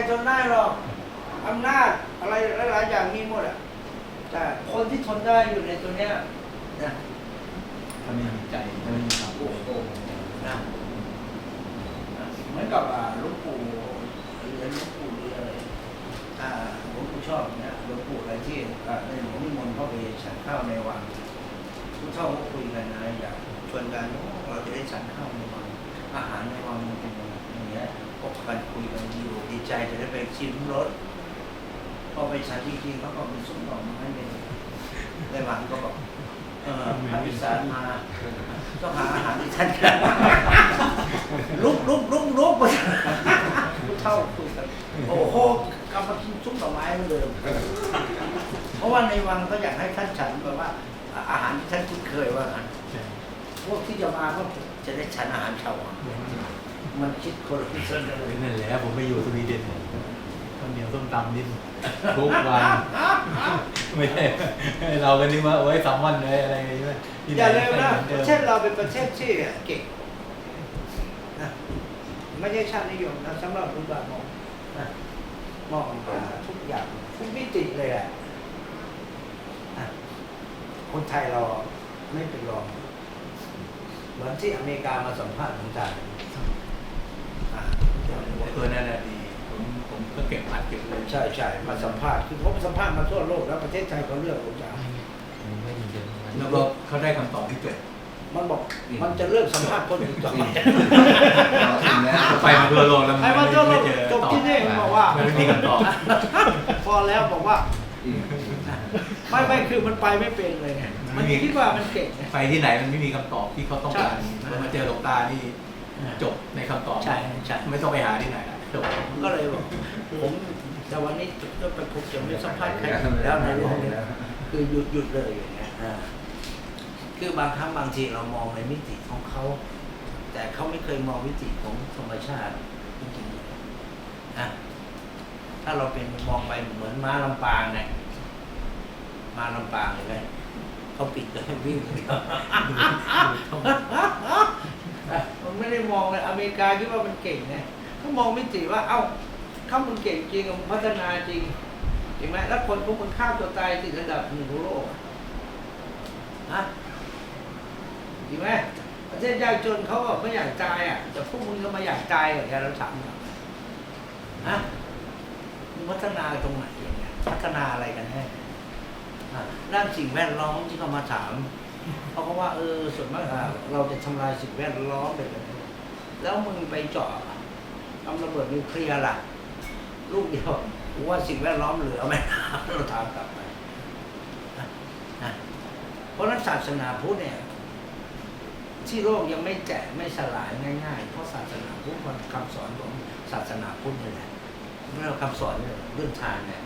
รทนได้หรอกอำนาจอะไรหลายๆอย่างมีหมดอะแต่คนที่ทนได้อยู่ในตัวเนี้ยนะถ้าไม่มีใจถ้าไม่มีความโอ้โหนะเหมือนกับหลวงปู่เหรียญหลวงปู่หรืออะไรอ่าหลวงปู่ชอบเนี่ยหลวงปู่อะไรที่ในหลวงนิมนต์เข้าไปฉันข้าวในวังผู้เฒ่าก็คุยกันนะอยากชวนกันเราจะได้ฉันข้าวในวังอาหารในวังมันเป็นอย่างเงี้ย บกันคุยกันดีอกดีใจจะได้ไปชิมรสพอไปฉันจริงๆเขาก็มีส้มดอกไม้เลยในวังก็บอกเออพระอีสานมาต้องหาอาหารที่ท่านกันลุกลุกลุกลุกไปเท่าคุยกันโอ้โหกลับมากินซุปดอกไม้เหมือนเดิมเพราะว่าในวังก็อยากให้ท่านฉันแบบว่า อาหารที่ท่านคุ้นเคยว่าพวกที่จะมาก็จะได้ฉันอาหารชาววัง มันคิดคนละเส้นกันเลยนั่นแหละผมไปอยู่สวีเดนเนี่ยข้าวเหนียวส้มตำนี่ทุกวันไม่ใช่เรากันนี่ว่าโอ้ยสามวันเลยอะไรอย่างเงี้ยที่ไหอย่าลืมนะไม่ปหระอเทศเราเป็นประเทศที่เก่งนะไม่ใช่ชาตินิยมนะสำหรับคุณบาทมองนะมองทุกอย่างทุกมิติเลยแหละอะคนไทยเราไม่เป็นรองเหมือนที่อเมริกามาสัมภาษณ์ของจารย์อะ ตัวนั้นน่ะดี ผมผมก็เก็บอัดเก็บเลยใช่ใช่มาสัมภาษณ์คือผมสัมภาษณ์มาทั่วโลกแล้วประเทศไทยเขาเลือกผมจารย์แล้วก็เขาได้คำตอบที่จบมันบอกมันจะเลิกสัมภาษณ์คนอื่นต่อไปไปมาทั่วโลกแล้วมันไปมาทั่วโลกไม่เจอจบที่นี่มันบอกว่ามันไม่มีคำตอบพอแล้วบอกว่าไม่ไม่คือมันไปไม่เป็นเลยไงมันคิดว่ามันเก่งไงไปที่ไหนมันไม่มีคำตอบที่เขาต้องการใช่แล้วมาเจอหลวงตานี่ จบในคำตอบใช่ใช่ไม่ต้องไปหาที่ไหนละจบก็เลยบอกผมแต่วันนี้จะไปผมจะไม่สัมภาษณ์ใครอีกแล้วในโลกนี้คือหยุดหยุดเลยอย่างเงี้ยอ่าคือบางครั้งบางทีเรามองในมิติของเขา แต่เขาไม่เคยมองมิติของธรรมชาติจริงๆนะถ้าเราเป็นมองไปเหมือนม้าลำปางเนี่ยม้าลำปางเห็นไหมเขาปิดเลยวิ่งอย่างเดียว มันไม่ได้มองเลยอเมริกาคิดว่ามันเก่งไงเขามองมิติว่าเอ้าถ้ามึงเก่งจริงมึงพัฒนาจริงเห็นไหมแล้วคนพวกมึงฆ่าตัวตายติดระดับหนึ่งของโลกอะฮะจริงไหมประเทศยากจนเขาก็ไม่อยากตายอะแต่พวกมึงก็มาอยากตายกับแกเราถามน่อยฮะมึงพัฒนาตรงไหนอย่างเงี้ยพัฒนาอะไรกันแน่อะด้านสิ่งแวดล้อมที่เขามาถาม เพราะว่าเออส่วนมากเราจะทำลายสิ่งแวดล้อมไปเลยแล้วมึงไปเจาะทำระเบิดนิวเคลียร์ล่ะ ลูกเดียวว่าสิ่งแวดล้อมเหลือไหมเราถามกลับไปนะเพราะนั้นศาสนาพุทธเนี่ย ที่โลกยังไม่แจกไม่สลายง่ายๆ เพราะศาสนาพุทธมันคำสอนของศาสนาพุทธนี่แหละไม่เอาคำสอนเรื่องทานเนี่ย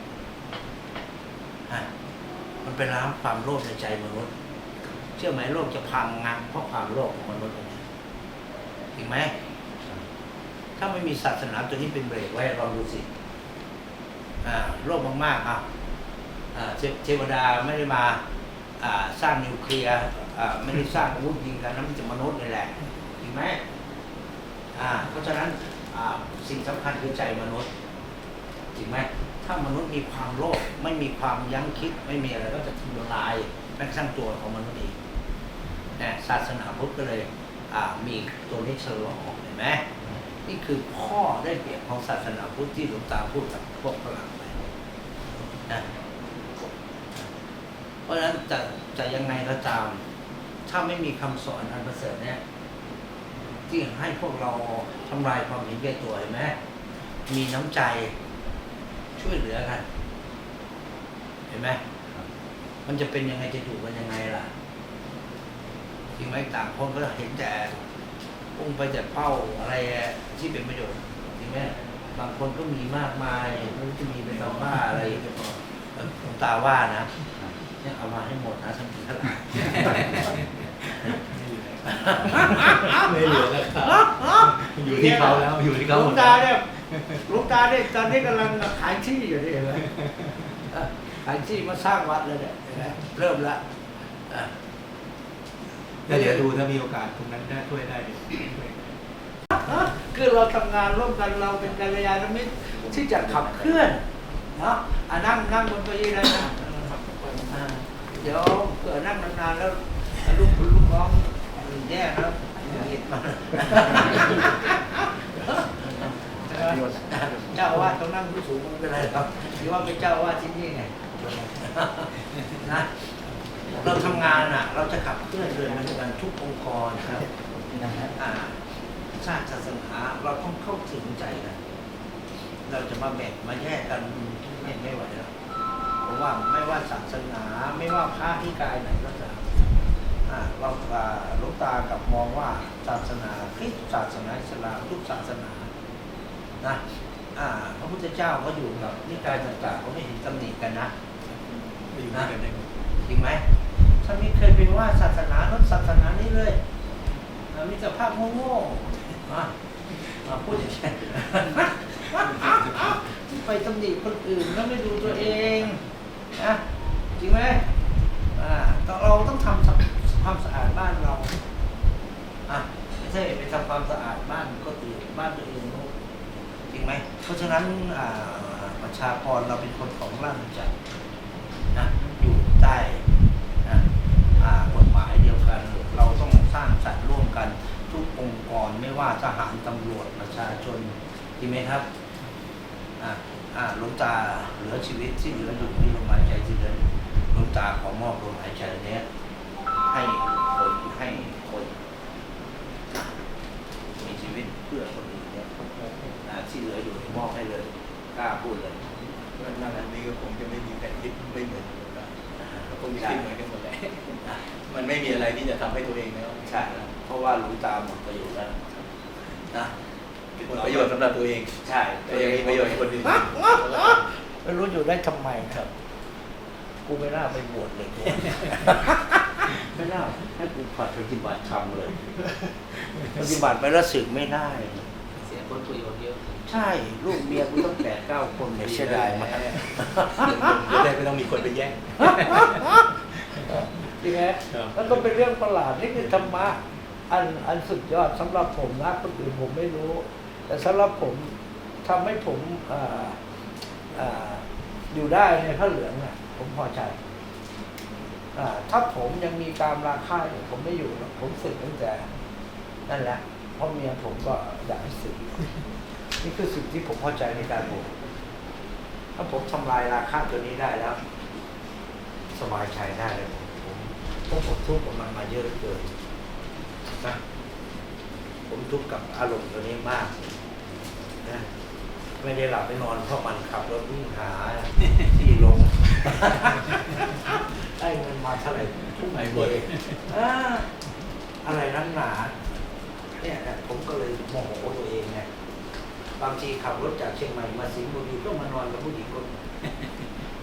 มันไปล้างความโลภในใจมนุษย์ เชื่อไหมโลกจะพังงะเพราะความโลภของมนุษย์จริงไหมถ้าไม่มีศาสนาตัวนี้เป็นเบรกไว้ลองดูสิโลภมากๆอะอ่าเทวดาไม่ได้มาสร้างนิวเคลียร์ไม่ได้สร้างอาวุธยิงกันนั้นมันจะมนุษย์นี่แหละจริงไหมอ่าเพราะฉะนั้นสิ่งสำคัญคือใจมนุษย์จริงไหมถ้ามนุษย์มีความโลภไม่มีความยั้งคิดไม่มีอะไรก็จะทำลายแม้กระทั่งตัวของมนุษย์เอง นะศาสนาพุทธก็เลยมีตัวนี้ชลอเห็นไหมนี่คือข้อได้เปรียบของศาสนาพุทธที่หลวงตาพูดกับพวกฝรั่งไปนะเพราะฉะนั้นจะจะยังไงก็ตาม ถ้าไม่มีคำสอนอันประเสริฐเนี่ยที่ให้พวกเราทำลายความเห็นแก่ตัวเห็นไหมมีน้ำใจช่วยเหลือกัน เห็นไหมมันจะเป็นยังไงจะอยู่กันยังไงล่ะ ริงไหมต่างคนก็เห็นแต่พุ่งไปแต่เป้าอะไรที่เป็นประโยชน์จริงไหมบางคนก็มีมากมายไม่รู้จะมีเป็นเราบ้าอะไรเอ่อหลวงตาว่านะเนี่ยเอามาให้หมดนะทั้งทีเท่าไหร่ไม่เหลือแล้วครับอยู่ที่เขาแล้วอยู่ที่เขาหลหวมงดตาแล้วเนี่ยหลวงตาเนี่ยตอนนี้กำลังขายที่อยู่นี่เห็นไหมเออขายที่มาสร้างวัดเลยเนี่ยเห็นไหมเริ่มละเออ แล้วเดี๋ยวดูถ้ามีโอกาสตรงนั้นได้ช่วยได้เดี๋ยวช่วยคือเราทำงานร่วมกันเราเป็นกัลยาณมิตรที่จะขับเคลื่อนเนาะอะนั่งนั่งบนเก้าอี้ได้นะอ่าเดี๋ยวเกิดนั่งนานๆแล้วลูกลูกน้องแย่ครับเหตุมาเจ้าอาวาสต้องนั่งผู้สูงไม่เป็นไรครับหรือว่าเป็นเจ้าอาวาสที่นี่ไงนะ เราทำงานอะ เราจะขับเคลื่อนเดินมาด้วยกันทุกองค์กรครับนะฮะอ่าชาติศาสนาเราต้องเข้าถึงใจกันเราจะมาแบ่งมาแยกกันไม่ไม่ไหวแล้วเพราะว่าไม่ว่าศาสนาไม่ว่าพระที่กายไหนก็ตามอ่าเราอ่าหลูกตากับมองว่าศาสนาคริสต์ศาสนาอิสลามทุกศาสนานะอ่าพระพุทธเจ้าก็อยู่กับนิกายต่างๆเขาไม่เห็นตำหนิกันนะไปอยู่ด้วยกันได้หมดจริงไหม ท่านไม่เคยเป็นว่าศาสนาโน้นศาสนานี้เลยมีแต่ภาพโง่ๆอะอ่าพูดอย่างนี้ไปตำหนิคนอื่นแล้วไม่ดูตัวเองนะจริงไหมอ่าต้องเราต้องทำความสะอาดบ้านเราอะไม่ใช่ไปทำความสะอาดบ้านก็ตื่นบ้านตัวเองจริงไหมเพราะฉะนั้นอ่าประชากรเราเป็นคนของร่างจักรนะอยู่ใต้ เดียวกันเราต้องสร้างสรรค์ร่วมกัน ทุกองค์กรไม่ว่าทหารตำรวจประชาชนจริงไหมครับอ่าอ่าหลวงตาเหลือชีวิตที่เหลืออยู่มีลมหายใจที่เหลือหลวงตาขอมอบลมหายใจเนี้ยให้คนให้คน มีชีวิตเพื่อคนอื่นเนี่ยอ่าที่เหลืออยู่มอบให้เลยกล้าพูดเลย นั่นอันนี้ก็คงจะไม่มีใครคิดไม่เหมือน กันอ่าคงจะคิดเหมือนกันหมดแหละมันไม่มีอะไรที่จะทำให้ตัวเองแล้วใช่เพราะว่าหลวงตาหมดประโยชน์แล้วนะหมดประโยชน์สำหรับตัวเอง ใช่แต่ยังมีประโยชน์ให้คนอื่นไม่รู้อยู่ได้ทำไมครับ กูไม่น่าไปบวชเลยกูไม่น่าให้กูผัดปฏิบัติธรรมเลยปฏิบัติไปแล้วสึกไม่ได้ เสียผลประโยชน์เยอะใช่ลูกเมียกูต้องแปดเก้าคนเนี่ยเสียดายมากจะได้ไม่ต้องมีคนไปแย่งจริงไหมครับแล้วก็เป็นเรื่องประหลาดนี่คือธรรมะอันอันสุดยอดสำหรับผมนะคนอื่นผมไม่รู้ แต่สำหรับผมทำให้ผมอ่าอ่าอยู่ได้ในพระเหลืองน่ะผมพอใจอ่าถ้าผมยังมีการราคาอยู่ผมไม่อยู่หรอกผมสึกตั้งแต่นั่นแหละเพ ราะเมียผมก็อยากให้สึกนี่คือสิ่งที่ผมพอใจในการบวชถ้าผมทำลายราคาตัวนี้ได้แล้ว สบายใจได้เลยผมผมผมทุกข์กับมันมาเยอะเหลือเกินนะผมทุกข์กับอารมณ์ตัวนี้มากนะไม่ได้หลับไม่นอนเพราะมันขับรถวิ่งหาที่ลงได้เงินมาเท่าไหร่ทุ่มไปหมดอ่าอะไรนักหนา เนี่ยนะผมก็เลยโมโหตัวเองไงบางทีขับรถจากเชียงใหม่มาสิงห์บุรีก็มานอนกับผู้หญิงคน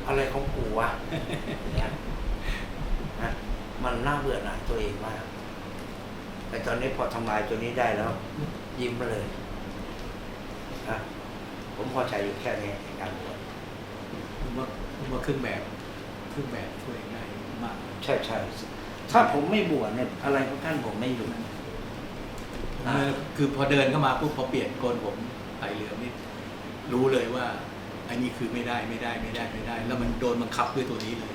อะไรของกูวะเนี่ยนะมันน่าเบื่อหน่ายตัวเองมากแต่ตอนนี้พอทำลายตัวนี้ได้แล้ว ยิ้มมาเลยนะผมพอใจอยู่แค่นี้ในการบวชผมว่าผมว่าเครื่องแบบเครื่องแบบช่วยได้มาก ใช่ใช่ถ้าผมไม่บวชเนี่ยอะไรก็กั้นผมไม่อยู่เมือคือพอเดินเข้ามาปุ๊บพอเปลี่ยนโกนผมไตเหลืองนี่รู้เลยว่าอันนี้คือไม่ได้ไม่ได้ไม่ได้ไม่ได้ แล้วมันโดนบังคับด้วยตัวนี้เลย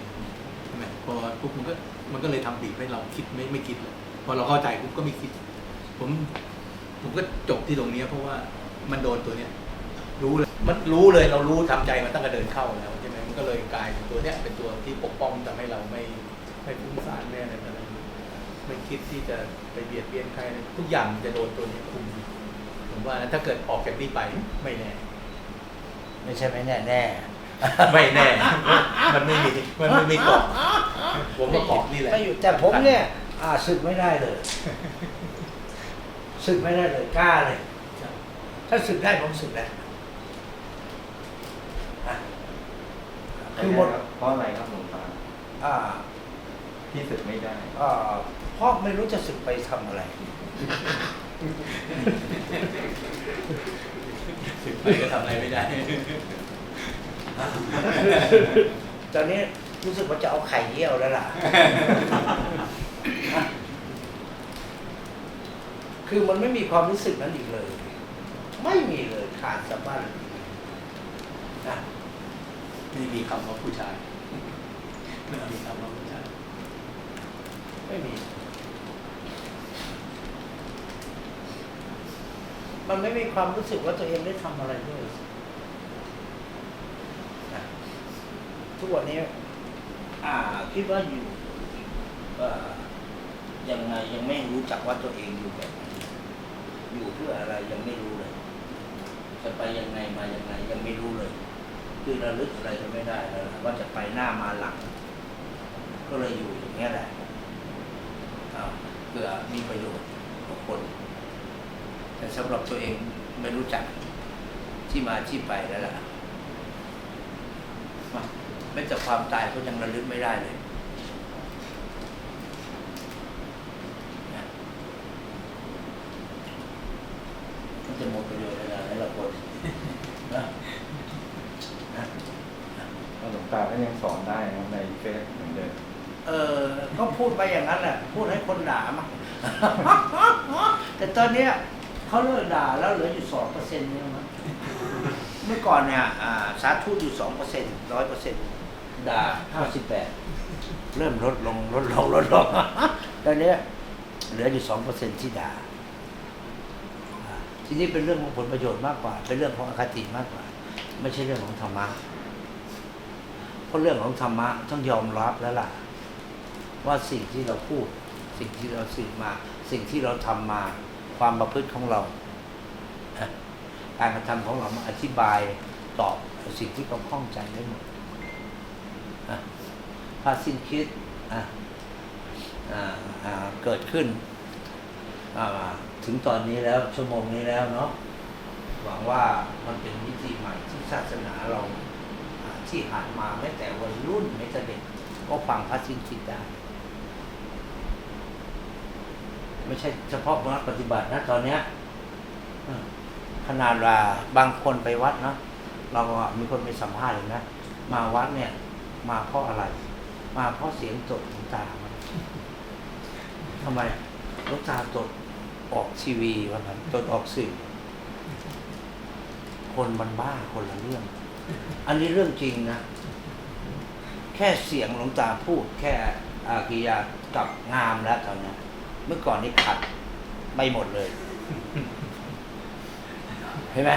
ใช่ไหมพอปุ๊บมันก็มันก็เลยทำบีบให้เราคิดไม่ไม่คิดเลยพอเราเข้าใจปุ๊บก็ไม่คิด ผม ผมก็จบที่ตรงนี้เพราะว่ามันโดนตัวเนี้ยรู้เลยมันรู้เลยเรารู้ทำใจมันตั้งแต่เดินเข้าแล้วใช่ไหมมันก็เลยกลายเป็นตัวเนี้ยเป็นตัวที่ปกป้องทำให้เราไม่ไม่ฟุ้งซ่านไม่อะไรอะ ไม่คิดที่จะไปเบียดเบียนใครเลยทุกอย่างมันจะโดนตัวนี้คุมผมว่านะถ้าเกิดออกจากนี้ไปไม่แน่ ไม่ใช่ไม่แน่แน่ ไม่แน่ มันไม่มีมันไม่มีเกาะผมก็เกาะนี่แหละไม่อยู่แต่ผมเนี่ยอ่าศึกไม่ได้เลยศึกไม่ได้เลยกล้าเลยใช่ถ้าศึกได้ผมศึกแล้วอะคือหมดเพราะอะไรครับหลวงตาอ่าที่สึกไม่ได้อ่าเพ ราะไม่รู้จะศึกไปทำอะไรสึกไปก็ทำอะไรไม่ได้ ตอนนี้รู้สึกว่าจะเอาไข่เยี่ยวแล้วล่ะ คือมันไม่มีความรู้สึกนั้นอีกเลย ไม่มีเลยขาดสะบั้นนะไม่มีคำว่าผู้ชายไม่มีคำว่าผู้ชายไม่มี มันไม่มีความรู้สึกว่าตัวเองได้ทำอะไรด้วยทุกวันนี้ อ่าคิดว่าอยู่ยังไงยังไม่รู้จักว่าตัวเองอยู่แบบไหนอยู่เพื่ออะไรยังไม่รู้เลย จะไปยังไงมายังไงยังไม่รู้เลย คือระลึกอะไรก็ไม่ได้แล้วล่ะว่าจะไปหน้ามาหลัง ก็เลยอยู่อย่างนี้แหละอ้าวเพื่อมีประโยชน์กับคน แต่สำหรับตัวเองไม่รู้จักที่มาที่ไปแล้วล่ะมาแม้แต่ความตายก็ยังระลึกไม่ได้เลยนะมันจะหมดประโยชน์อะไรให้เราคนนะนะแล้วหลวงตาก็ยังสอนได้นะครับในเฟซเหมือนเดิม เออ ก็พูดไปอย่างนั้นแหละ พูดให้คนด่ามาแต่ตอนเนี้ย เขาเลิกด่าแล้วเหลืออยู่สองเปอร์เซ็นต์เนี่ยมั้งเมื่อก่อนเนี่ยอ่าสาธุอยู่สองเปอร์เซ็นต์ร้อยเปอร์เซ็นต์ด่าห้าสิบแปดเริ่มลดลงลดลงลดลงตอนนี้เหลืออยู่สองเปอร์เซ็นต์ที่ด่าอ่าทีนี้เป็นเรื่องของผลประโยชน์มากกว่า เป็นเรื่องของอคติมากกว่า ไม่ใช่เรื่องของธรรมะเพราะเรื่องของธรรมะต้องยอมรับแล้วล่ะ ว่าสิ่งที่เราพูด สิ่งที่เราสื่อมา สิ่งที่เราทำมา ความประพฤติของเรา การกระทำของเรามาอธิบายตอบสิ่งที่เขาข้องใจได้หมดถ้าสิ้นคิดเกิดขึ้นถึงตอนนี้แล้วชั่วโมงนี้แล้วเนาะหวังว่ามันเป็นวิธีใหม่ที่ศาสนาเราที่หันมาแม้แต่วัยรุ่นแม้แต่เด็กก็ฟังพระสิ้นคิดได้ ไม่ใช่เฉพาะนักปฏิบัตินะตอนเนี้ยขนาดว่าบางคนไปวัดเนาะเรามีคนไปสัมภาษณ์เห็นไหมาวัดเนี่ย มาเพราะอะไร มาเพราะเสียงจดหลวงตาทำไมลวงตาจดออกทีวีวันนั้นจดออกสื่อคนมันบ้าคนละเรื่อง อันนี้เรื่องจริงนะ แค่เสียงหลวงตาพูด แค่อากิยากับงามแล้วตอนนี้ เมื่อก่อนนี่ขัดไปหมดเลยเห็นไหม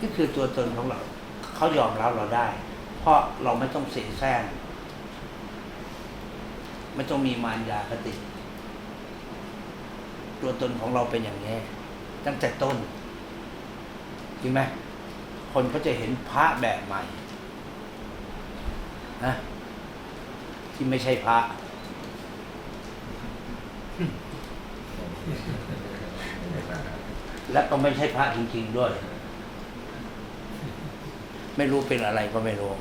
นี่คือตัวตนของเรา เขายอมรับเราได้ เพราะเราไม่ต้องเสียแซงไม่ต้องมีมารยาคติ ตัวตนของเราเป็นอย่างนี้ตั้งแต่ต้นจริงไหมคนก็จะเห็นพระแบบใหม่นะที่ไม่ใช่พระ และก็ไม่ใช่พระจริงๆด้วย ไม่รู้เป็นอะไรก็ไม่รู้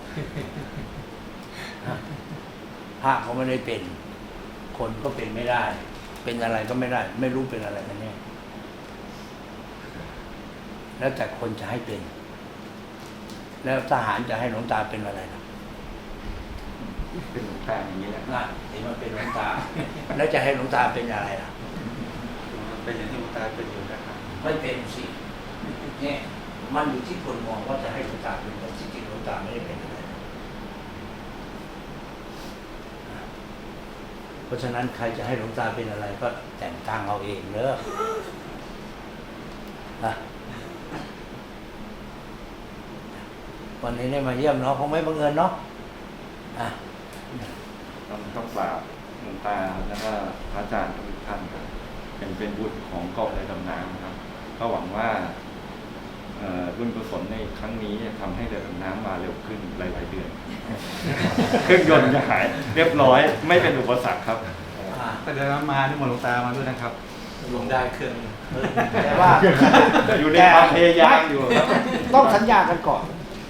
พระก็ไม่ได้เป็น คนก็เป็นไม่ได้ เป็นอะไรก็ไม่ได้ ไม่รู้เป็นอะไรกันแน่แล้วแต่คนจะให้เป็น แล้วทหารจะให้หลวงตาเป็นอะไรล่ะ เป็นหลวงตาอย่างนี้แหละน่ะเห็นมันเป็นหลวงตา แล้วจะให้หลวงตาเป็นอะไรล่ะเป็นอย่างที่หลวงตาเป็นอยู่นะครับไม่เป็นสิเนี่ยมันอยู่ที่คนมองว่าจะให้หลวงตาเป็นแต่จริงๆหลวงตาไม่ได้เป็นอะไรเพราะฉะนั้นใครจะให้หลวงตาเป็นอะไรก็แต่งตั้งเอาเองเนอะนะวันนี้ได้มาเยี่ยมเนาะคงไม่บังเอิญเนาะอะ ต้องต้องกราบหลวงตาแล้วก็พระอาจารย์ทุกท่านครับเป็นเป็นบุญของกองเรือดำน้ำนะครับ ก็หวังว่าเอ่อรุ่นกุศลในครั้งนี้จะทำให้เรือดำน้ำมาเร็วขึ้นหลาย ๆ เดือน เครื่องยนต์จะหายเรียบร้อยไม่เป็นอุปสรรคครับอะแต่เดินมาที่มนต์หลวงตามาด้วยนะครับลงได้เครื่องแต่ว่าอยู่ในความพยายามอยู่ครับต้องสัญญากันก่อน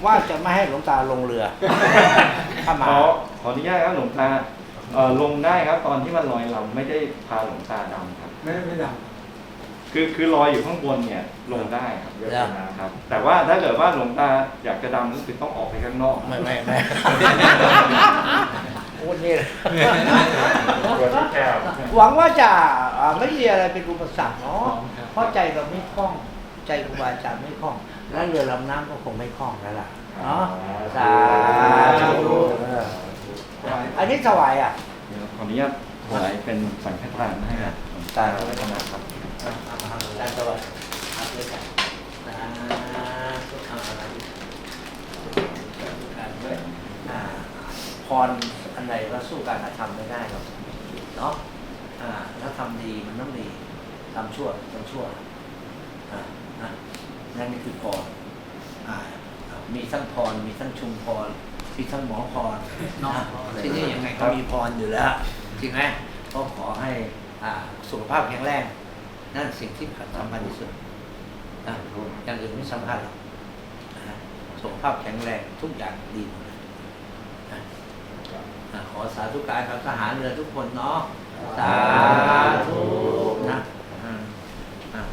ว่าจะไม่ให้หลวงตาลงเรือ ถ้าขมาอขออนุญาตครับหลวงตาเอ่อลงได้ครับ ตอนที่มันลอยลำไม่ได้พาหลวงตาดำครับ ไม่ไม่ดคือคือลอยอยู่ข้างบนเนี่ยลงได้ครับเรือดำน้ำครับ แต่ว่าถ้าเกิดว่าหลวงตาอยากจะดำก็คือต้องออกไปข้างนอกไม่ไม่ไม่โอ้นี่ตัวที่แคบหวังว่าจะอ่าไม่มีอะไรเป็นอุปสรรคเนาะเพราะใจเราไม่คล่อง ใจครูบาอาจารย์ไม่คล่อง แล้วเรือลำน้ำก็คงไม่คล่องแล้วล่ะ เนาะสาธุเอออันนี้ถวายอะเดี๋ยวขออนุญาตถวายเป็นสังฆทานให้กับหลวงตาวัฒนาครับอาจารย์ถวายเอาด้วยกันสาธุเอาอะไรการด้วยอ่าพรอันไหนเราสู้การกระทำไม่ได้หรอกเนาะอ่าถ้าทำดีมันต้องดีทำชั่วต้องชั่วอ่านะนั่นนี่คือพรอ่า มีทั้งพร มีทั้งชุมพร มีทั้งหมอพรเนาะที่นี่ยังไงก็มีพรอยู่แล้วจริงไหมก็ขอให้อ่าสุขภาพแข็งแรงนั่นสิ่งที่สำคัญที่สุดนะอย่างอื่นไม่สำคัญหรอกนะฮะสุขภาพแข็งแรงทุกอย่างดีหมดเลยนะอะขอสาธุการกับทหารเรือทุกคนเนาะสาธุนะอ่าอ่า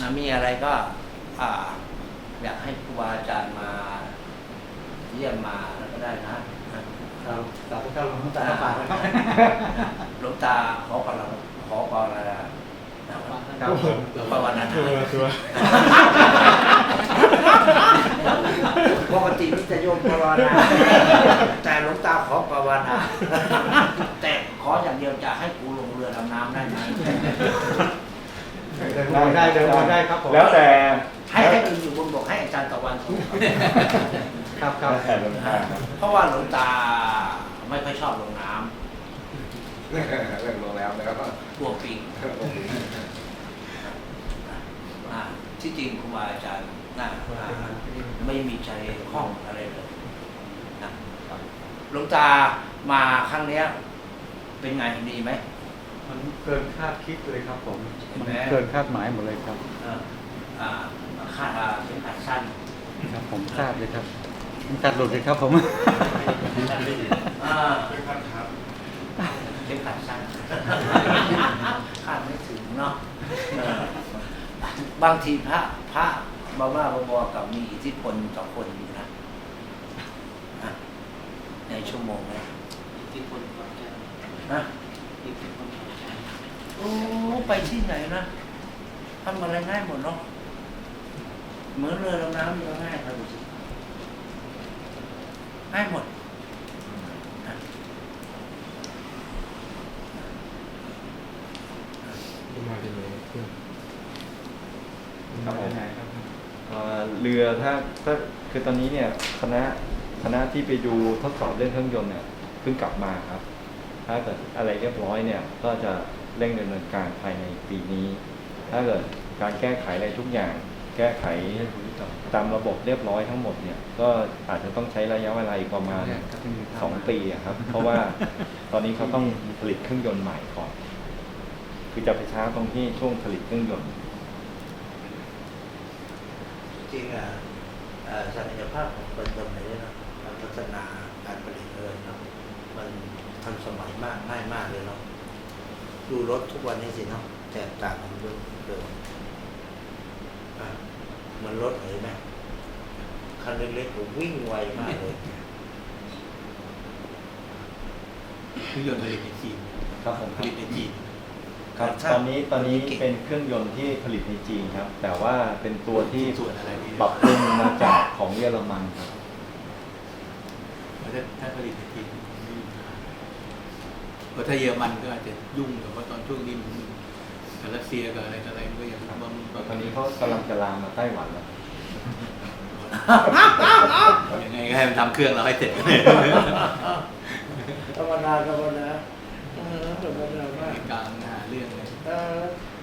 นะมีอะไรก็อ่า อยากให้ครูบาอาจารย์มาเยี่ยมมาแล้วก็ได้นะนะครับสาธุครับหลวงตาตาฝากนะครับหลวงตาขอปราขอปราครับผมภาวนาตัวตัวปกติมิจะโยมภาวนาแต่หลวงตาขอภาวนาแต่ขออย่างเดียวจะให้กูลงเรือดำน้ำได้ไหมเดินบนได้เดินบนได้ครับผมแล้วแต่ ให้ให้กูอยู่บนบกให้อาจารย์ตะวันถูกครับครัแล้บวแต่หลวงตาครับเพราะว่าหลวงตาไม่ค่อยชอบลงน้เรื่องโรงแรมแล้วก็ำกลัวปิงอ่าที่จริงครูบาอาจารย์น่าอ่าไม่มีใจข้องอะไรเลยนะหลวงตามาครั้งเนี้ย เป็นไงดีไหมมันเกินคาดคิดเลยครับผม เห็นมันไหม เกินคาดหมายหมดเลยครับเอ่ออ่า คาดว่าเป็นขาสั้นครับผมทราบเลยครับมันกัดหลุดเลยครับผมอ่าเป็นขาสั้นคาดไม่ถึงเนาะเออบางทีพระพระบ้าบ้าๆบอๆกับมีอิทธิพลต่อคนอยู่นะอะในชั่วโมงนะอิทธิพลของอาจารย์นะอิทธิพลของอาจารย์โอ้ไปที่ไหนนะทำอะไรง่ายหมดเนาะ เหมือนเรือดำน้ำก็ง่ายครับดูสิง่ายหมดมาเป็นไงเพื่อนครับผมไหนครับเอ่อเรือถ้าถ้าคือตอนนี้เนี่ยคณะคณะที่ไปดูทดสอบเรื่องเครื่องยนต์เนี่ยเพิ่งกลับมาครับ ถ้าเกิดอะไรเรียบร้อยเนี่ยก็จะเร่งดำเนินการภายในปีนี้ ถ้าเกิดการแก้ไขอะไรทุกอย่าง แก้ไขตามระบบเรียบร้อยทั้งหมดเนี่ยก็อาจจะต้องใช้ระยะเวลาอีกประมาณสองปีอะครับ เพราะว่าตอนนี้เขาต้องผลิตเครื่องยนต์ใหม่ก่อน คือจะไปช้าตรงที่ช่วงผลิตเครื่องยนต์จริงอะเอ่อศักยภาพของคนตรงนี้เนาะการพัฒนาการผลิตเลยเนาะมันทันสมัยมากง่ายมากเลยเนาะดูรถทุกวันนี้สิเนาะแตกต่างกันเยอะเดิมอะเห มันรถเห็นไหมคันเล็กๆผมวิ่งไวมากเลยเครื่องยนต์ผลิตในจีนครับผมผลิตในจีนครับตอนนี้ตอนนี้เป็นเครื่องยนต์ที่ผลิตในจีนครับ แต่ว่าเป็นตัวที่ส่วนอะไรที่ปรับปรุงมาจากของเยอรมันครับถ้าถ้าผลิตในจีนไม่มีปัญหาเพราะถ้าเยอรมันก็อาจจะยุ่งแต่ว่าตอนช่วงนี้มันกับ รัสเซียกับอะไรกับอะไรมันก็ยังบางตอนนี้เขากำลังจะลามมาไต้หวันแล้วยังไงก็ให้มันทำเครื่องเราให้เสร็จธรรมดาธรรมดาเออธรรมดามากกลางหน้าเรื่องเลยเออ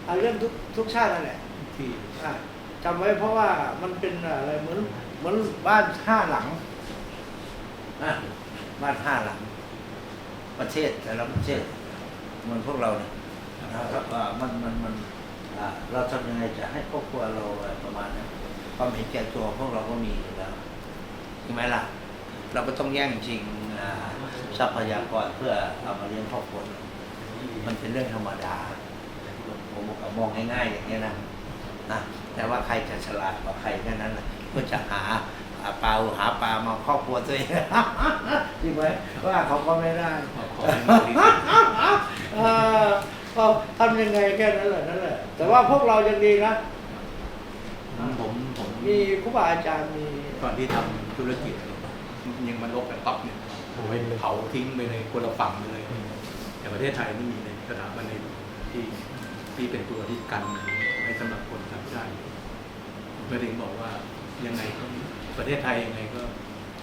เอาเรื่องทุกทุกชาตินั่นแหละที่อะจำไว้เพราะว่ามันเป็นอะไรเหมือนเหมือนบ้านห้าหลังอะบ้านห้าหลัง ประเทศแต่ละประเทศเหมันพวกเราเนี่ย นะครับว่ามันมันมันอะเราทำยังไงจะให้ครอบครัวเราอะไรประมาณนั้นความเห็นแก่ตัวพวกเราก็มีอยู่แล้วใช่ไหมล่ะ เราก็ต้องแย่งชิงอ่าทรัพยากรเพื่อเอามาเลี้ยงครอบครัวมันเป็นเรื่องธรรมดาผมมองง่ายๆอย่างนี้ยนะนะแต่ว่าใครจะฉลาดกว่าใครแค่นั้นแหละก็จะหาหาปลาหาปลามาครอบครัวตัวเองจริงไหมว่าเขาก็ไม่ได้ ขอขอให้มันผลิตเออก็ทำยังไงแค่นั้นแหละนั่นแหละ แต่ว่าพวกเรายังดีนะอ่าผมมีครูบาอาจารย์มีก่อนที่ทำธุรกิจเนี่ยยังมาลบกันปั๊บเนี่ยโอ้ยเลยเผาทิ้งไปเลยคนละฝั่งไปเลยแต่ประเทศไทยไม่มีเลยสถาบันในที่ที่เป็นตัวที่กันให้สำหรับคนต่างชาติเมื่อถึงบอกว่ายังไงก็ประเทศไทยยังไงก็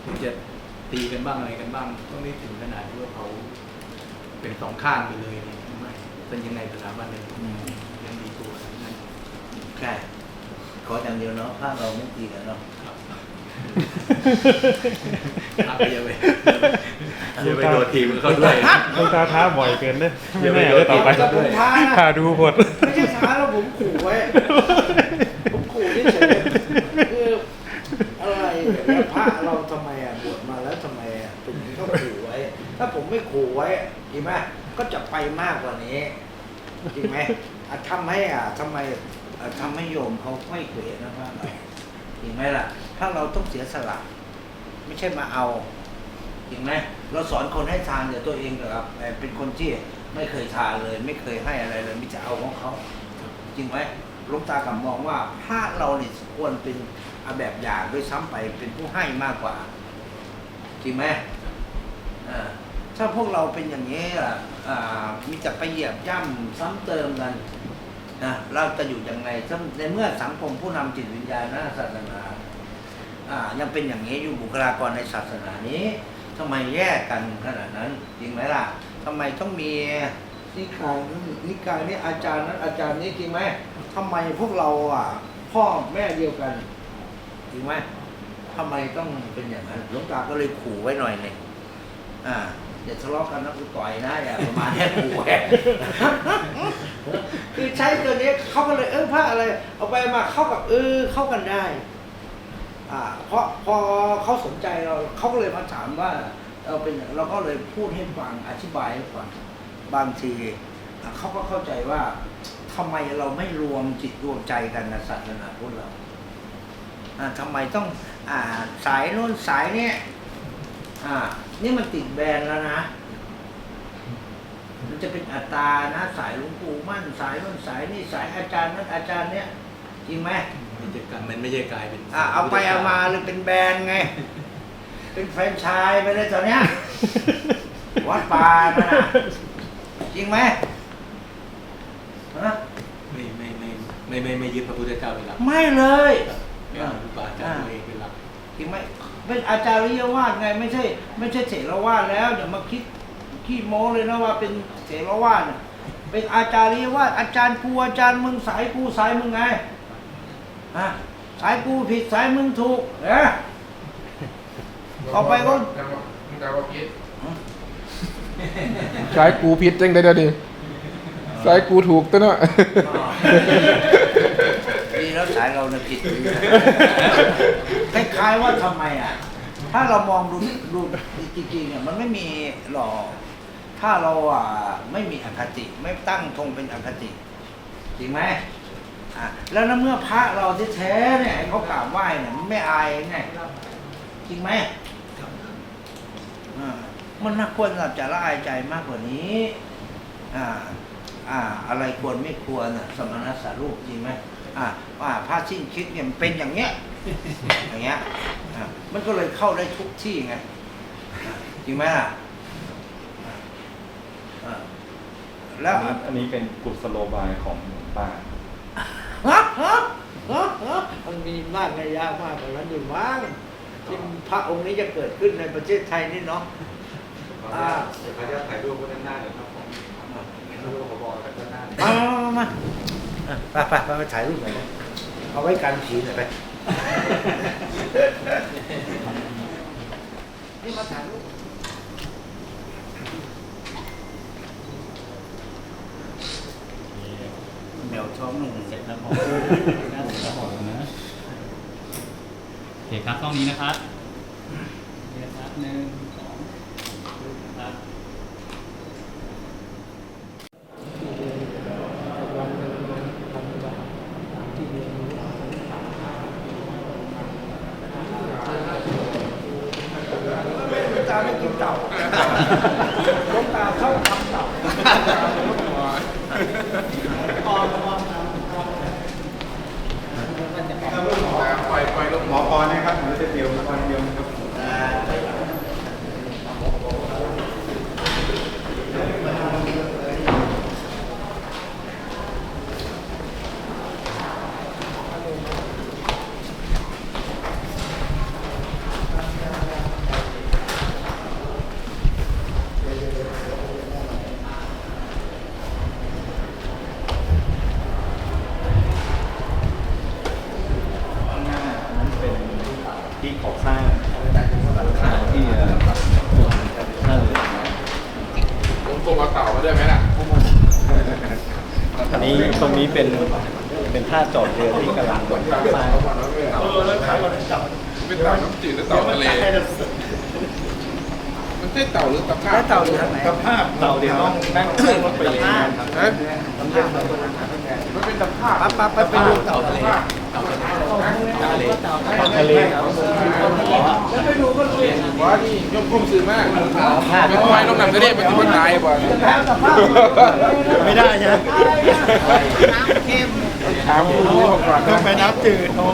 ถึงจะตีกันบ้างอะไรกันบ้างก็ไม่ถึงขนาดที่ว่าเขาเป็นสองข้างไปเลยอะไรอย่างเงี้ยไม่ เป็นยังไงสถาบันเนี่ยยังมีตัวนั่นใช่ขออย่างเดียวเนาะภาคเราไม่ตีกันเนาะครับทักเยอะไปเยอะไปโดนทีมเขาด้วยต้องตาท้าบ่อยเกินนะเดี๋ไม่ยวไปแน่เลยต่อไปแต่ผมท้านะท้าดูหมดไม่ใช่ท้าแล้วผมขู่ไว้ผมขู่เฉยๆคืออะไรเนี่ยพระเราทำไมอะบวชมาแล้วทำไมอะเป็นต้องขู่ไว้ ถ้าผมไม่ขู่ไว้จริงไหม ก็จะไปมากกว่านี้จริงไหมอะทำให้อะทำไมอะทำให้โยมเขาไม่เกลียดนะพระเราจริงไหมล่ะ ถ้าเราต้องเสียสละไม่ใช่มาเอาจริงไหมเราสอนคนให้ทานเดี๋ยวตัวเองนะครับเอ่เป็นคนที่ไม่เคยทานเลย ไม่เคยให้อะไรเลยมิจะเอาของเขาจริงไหมหลวงตากลับมองว่าพระเราเนี่ยควรเป็นอาแบบอย่างด้วยซ้ำไปเป็นผู้ให้มากกว่า จริงไหมอ่า ถ้าพวกเราเป็นอย่างนี้ล่ะมีแต่ไปเหยียบย่ำซ้ำเติมกันนะเราจะอยู่ยังไงในเมื่อสังคมผู้นำจิตวิญญาณนะศาสนาอ่ายังเป็นอย่างนี้อยู่บุคลากรในศาสนานี้ทำไมแยกกันขนาดนั้นจริงไหมล่ะทำไมต้องมีนิกายนิกายนี่อาจารย์นั้นอาจารย์นี้จริงไหมทำไมพวกเราอะพ่อแม่เดียวกันจริงไหมทำไมต้องเป็นอย่างนั้นหลวงตาก็เลยขู่ไว้หน่อยหนึ่งอ่า อย่าทะเลาะกันนะกูต่อยนะอย่าประมาณนี้ขู่ไว้คือใช้ตัวนี้เขาก็เลยเออพระอะไร เอาไปมาเข้ากับเออเข้ากันได้ อ่า เพราะพอเขาสนใจเราเขาก็เลยมาถามว่าเราเป็นอย่างเราก็เลยพูดให้ฟังอธิบายให้ฟังบางทีเขาก็เข้าใจว่าทำไมเราไม่รวมจิตรวมใจกันในศาสนาพุทธเราอ่าทำไมต้องอ่าสายโน้นสายเนี้ย อ่า นี่มันติดแบรนด์แล้วนะ มันจะเป็นอัตตรานะ สายหลวงปู่มั่นสายโน้นสายนี่สายอาจารย์นั้นอาจารย์เนี้ยจริงไหมมันจะกลายมันไม่ใช่กลายเป็นอ่าเอาไปเอามาเลยเป็นแบรนด์ไง เป็นแฟรนไชส์ไปเลยตอนเนี้ย วัดป่านั่นน่ะจริงไหมฮะไม่ไม่ไม่ไม่ไม่ไม่ยึดพระพุทธเจ้าเป็นหลักไม่เลย ไม่เอาครูบาอาจารย์ตัวเองเป็นหลัก จริงไหม เป็นอาจาริยวาสไงไม่ใช่ ไม่ใช่เถรวาสแล้วอย่ามาคิดขี้โม้เลยนะว่าเป็นเถรวาสน่ะเป็นอาจาริยวาสอาจารย์กูอาจารย์มึงสายกูสายมึงไงฮะสายกูผิดสายมึงถูกเนะต่อไปก็สายกูผิดจังได้เดี๋ยวนี้สายกูถูกตัวเนาะดีแล้วสายเราเนี่ยผิดอยู่คล้ายๆว่าทำไมอะ ถ้าเรามองดูดูจริงๆเนี่ยมันไม่มีหรอก ถ้าเราอะไม่มีอคติ ไม่ตั้งธงเป็นอคติ จริงไหมอะแล้วนะเมื่อพระเราที่แท้ๆเนี่ยให้เขากราบไหว้เนี่ยมันไม่อายไงจริงไหมอ่ามันน่าควรจะละอายใจมากกว่านี้ อ่า อ่า อะไรควรไม่ควรอะ สมณสารูปจริงไหม อ่าว่าพระสิ้นคิดเนี่ยมันเป็นอย่างเงี้ยอย่างเงี้ยอะมันก็เลยเข้าได้ทุกที่ไงอะจริงไหมล่ะอะอะแล้วอันนี้เป็นกุศโลบายของหลวงตาฮะฮะฮะฮะมันมีมากในยากมากกว่านั้นอยู่มั้งที่พระองค์นี้จะเกิดขึ้นในประเทศไทยนี่เนาะอ่าเดี๋ยวเขาจะถ่ายรูปไว้ด้านหน้าเลยครับผมรูปพบกันด้านหน้ามามามามา ไปไปไปไปถ่ายรูปหน่อยนะเอาไว้กันผีหน่อยไป นี่มาถ่ายรูปแมวท้องหนุ่มเสร็จแล้วผมน่าสนใจนะโอเคครับกล้องนี้นะครับเดี๋ยวครับหนึ่ง Yeah. เป็นเต่าน้ำจืดหรือเต่าทะเลมันใช่เต่าหรือตะภาพแล้วเต่าอยู่ทางไหนตะภาพเราเดี๋ยวต้องนั่งนั่งรถไปเองนะครับฮะมันเป็นตะภาพปั๊บปั๊บปั๊บไปดูเต่าเต่าทะเลเต่าทะเลเต่าทะเลทะเลครับแล้วไปดูก็รู้เองว่านี่ยกกลมสื่อมากไม่ค่อยต้องนำทะเลมันจะมันตายบ่แพ้สภาพไม่ได้ใช่ไหมน้ำเค็มถามคุณผู้ชมก่อนต้องไปน้ำจืดโอ้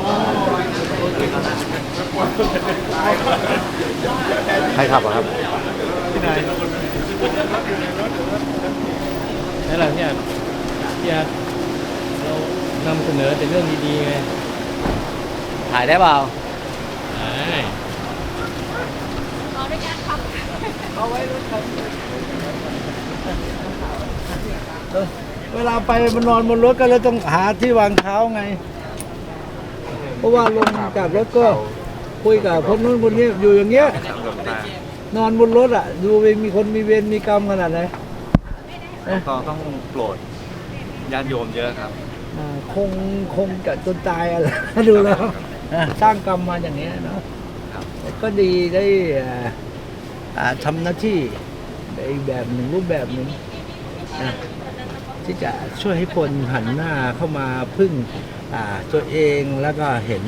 ใครขับอะครับที่ไหนนั่นแหละพี่อาพี่อาเรานำเสนอแต่เรื่องดีๆไงถ่ายได้เปล่าใช่เวลาไปมันนอนบนรถก็เลยต้องหาที่วางเท้าไง เพราะว่าลงจากรถก็ คุยกับคนนู้นคนนี้อยู่อย่างเงี้ย นอนบนรถอะ ดูมีคนมีเวรมีกรรมขนาดไหนก็ต้องโปรดญาติโยมเยอะครับอ่าคงคงจะจนตายอะไรดูแล้วอะสร้างกรรมมาอย่างเนี้ยเนาะครับแต่ก็ดีได้อ่าอ่าทำหน้าที่ในอีกแบบหนึ่งรูปแบบหนึ่งนะที่จะช่วยให้คนหันหน้าเข้ามาพึ่งอ่าตัวเองแล้วก็เห็น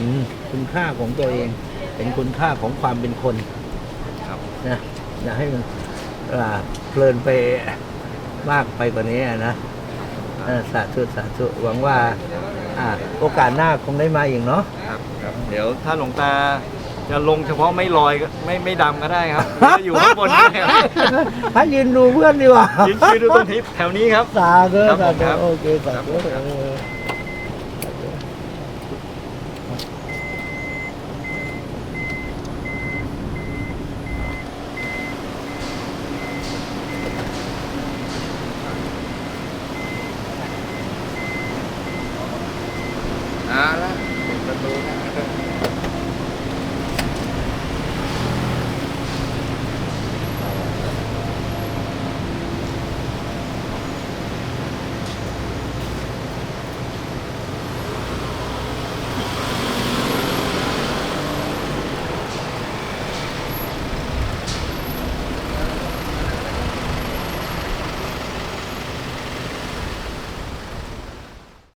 คุณค่าของตัวเองเห็นคุณค่าของความเป็นคนครับนะอย่าให้มันอ่าเพลินไปมากไปกว่านี้อะนะเออสาธุสาธุหวังว่าอ่าโอกาสหน้าคงได้มาอีกเนาะครับครับ เดี๋ยวถ้าหลวงตาจะลงเฉพาะไม่ลอยก็ไม่ไม่ดำก็ได้ครับหรือจะอยู่ข้างบนก็ได้ครับถ้ายืนดูเพื่อนดีกว่ายืนชื่อดูตรงนี้แถวนี้ครับสาธุครับสาผมธุครับโอเคสาธุครับเออ